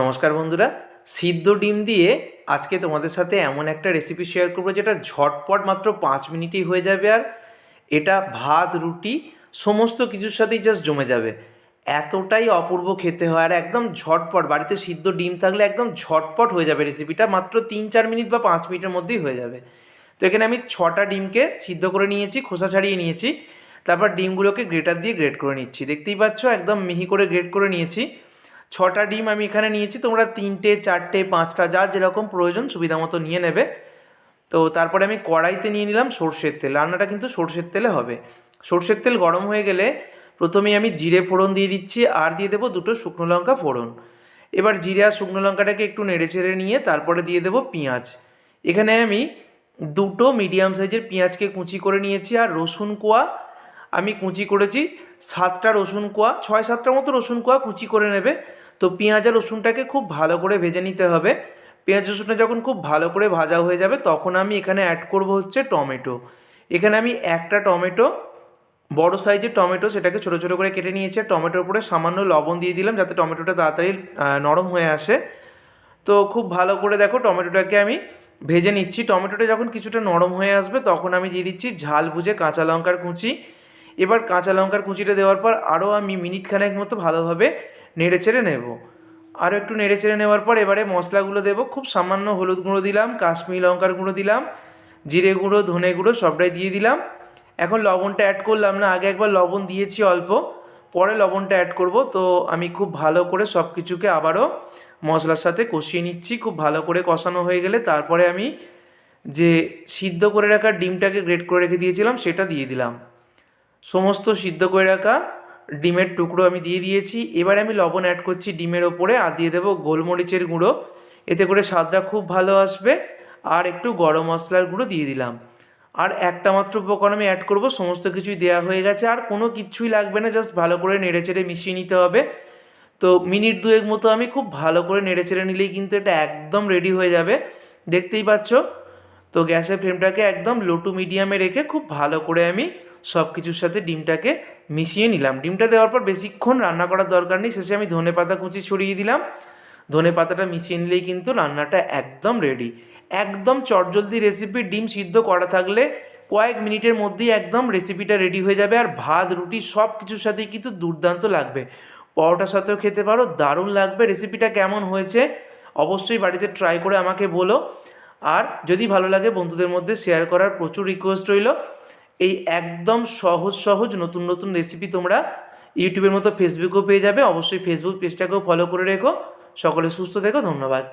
নমস্কার বন্ধুরা, সিদ্ধ ডিম দিয়ে আজকে তোমাদের সাথে এমন একটা রেসিপি শেয়ার করব যেটা ঝটপট মাত্র পাঁচ মিনিটেই হয়ে যাবে আর এটা ভাত, রুটি, সমস্ত কিছুর সাথেই জাস্ট জমে যাবে। এতটাই অপূর্ব খেতে হয় আর একদম ঝটপট, বাড়িতে সিদ্ধ ডিম থাকলে একদম ঝটপট হয়ে যাবে রেসিপিটা মাত্র তিন চার মিনিট বা পাঁচ মিনিটের মধ্যেই হয়ে যাবে। তো এখানে আমি ছটা ডিমকে সিদ্ধ করে নিয়েছি, খোসা ছাড়িয়ে নিয়েছি, তারপর ডিমগুলোকে গ্রেটার দিয়ে গ্রেট করে নিচ্ছি। দেখতেই পাচ্ছ, একদম মিহি করে গ্রেট করে নিয়েছি। ছটা ডিম আমি এখানে নিয়েছি, তোমরা তিনটে, চারটে, পাঁচটা, যা যেরকম প্রয়োজন সুবিধা মতো নিয়ে নেবে। তো তারপরে আমি কড়াইতে নিয়ে নিলাম সর্ষের তেল, রান্নাটা কিন্তু সর্ষের তেলে হবে। সর্ষের তেল গরম হয়ে গেলে প্রথমেই আমি জিরে ফোড়ন দিয়ে দিচ্ছি, আর দিয়ে দেবো দুটো শুকনো লঙ্কা ফোড়ন। এবার জিরে আর শুকনো লঙ্কাটাকে একটু নেড়ে চেড়ে নিয়ে তারপরে দিয়ে দেবো পেঁয়াজ। এখানে আমি দুটো মিডিয়াম সাইজের পেঁয়াজকে কুচি করে নিয়েছি, আর রসুন কোয়া আমি কুচি করেছি, সাতটা রসুন কোয়া, ছয় সাতটার মতো রসুন কোয়া কুচি করে নেবে। তো পেঁয়াজ আর রসুনটাকে খুব ভালো করে ভেজে নিতে হবে। পেঁয়াজ রসুনটা যখন খুব ভালো করে ভাজা হয়ে যাবে, তখন আমি এখানে অ্যাড করব হচ্ছে টমেটো। এখানে আমি একটা টমেটো, বড় সাইজের টমেটো, সেটাকে ছোটো ছোটো করে কেটে নিয়েছি। টমেটোর উপরে সামান্য লবণ দিয়ে দিলাম, যাতে টমেটোটা তাড়াতাড়ি নরম হয়ে আসে। তো খুব ভালো করে দেখো টমেটোটাকে আমি ভেজে নিচ্ছি। টমেটোটা যখন কিছুটা নরম হয়ে আসবে, তখন আমি দিয়ে দিচ্ছি ঝাল বুঝে কাঁচা লঙ্কার কুচি। এবার কাঁচা লঙ্কার কুচিটা দেওয়ার পর আরও আমি মিনিট খানেক মতো ভালোভাবে নেড়ে চেড়ে নেব। আরও একটু নেড়ে চেড়ে নেওয়ার পর এবারে মশলাগুলো দেবো। খুব সামান্য হলুদ গুঁড়ো দিলাম, কাশ্মীরি লঙ্কার গুঁড়ো দিলাম, জিরে গুঁড়ো, ধনে গুঁড়ো সবটাই দিয়ে দিলাম। এখন লবণটা অ্যাড করলাম না, আগে একবার লবণ দিয়েছি অল্প, পরে লবণটা অ্যাড করব। তো আমি খুব ভালো করে সব কিছুকে আবারও মশলার সাথে কষিয়ে নিচ্ছি। খুব ভালো করে কষানো হয়ে গেলে তারপরে আমি যে সিদ্ধ করে রাখা ডিমটাকে গ্রেট করে রেখে দিয়েছিলাম, সেটা দিয়ে দিলাম। সমস্ত সিদ্ধ করে রাখা ডিমের টুকরো আমি দিয়ে দিয়েছি। এবার আমি লবণ অ্যাড করছি ডিমের ওপরে আর দিয়ে দেবো গোলমরিচের গুঁড়ো। এতে করে স্বাদটা খুব ভালো আসবে। আর একটু গরম মশলার গুঁড়ো দিয়ে দিলাম। আর একটা মাত্র উপকরণ আমি অ্যাড করব, সমস্ত কিছুই দেওয়া হয়ে গেছে। আর কোনো কিছুই লাগবে না জাস্ট ভালো করে নেড়ে চেড়ে মিশিয়ে নিতে হবে। তো মিনিট দুয়েক মতো আমি খুব ভালো করে নেড়ে চেড়ে নিলেই কিন্তু এটা একদম রেডি হয়ে যাবে। দেখতেই পাচ্ছ? তো গ্যাসের ফ্লেমটাকে একদম লো টু মিডিয়ামে রেখে খুব ভালো করে আমি সব কিছুর সাথে ডিমটাকে মিশিয়ে নিলাম। ডিমটা দেওয়ার পর বেশিক্ষণ রান্না করার দরকার নেই। শেষে আমি ধনে পাতা কুচি ছড়িয়ে দিলাম। ধনে পাতাটা মিশিয়ে নিলেই কিন্তু রান্নাটা একদম রেডি একদম চটজলদি রেসিপি ডিম সিদ্ধ করা থাকলে কয়েক মিনিটের মধ্যেই একদম রেসিপিটা রেডি হয়ে যাবে আর ভাত, রুটি সব কিছুর সাথেই কিন্তু দুর্দান্ত লাগবে। পরোটার সাথেও খেতে পারো, দারুণ লাগবে। রেসিপিটা কেমন হয়েছে অবশ্যই বাড়িতে ট্রাই করে আমাকে বলো। আর যদি ভালো লাগে বন্ধুদের মধ্যে শেয়ার করার প্রচুর রিকোয়েস্ট রইল। এই একদম সহজ সহজ নতুন নতুন রেসিপি তোমরা ইউটিউবের মতো ফেসবুকেও পেয়ে যাবে। অবশ্যই ফেসবুক পেজটাকেও ফলো করে রেখো। সকলে সুস্থ থেকো, ধন্যবাদ।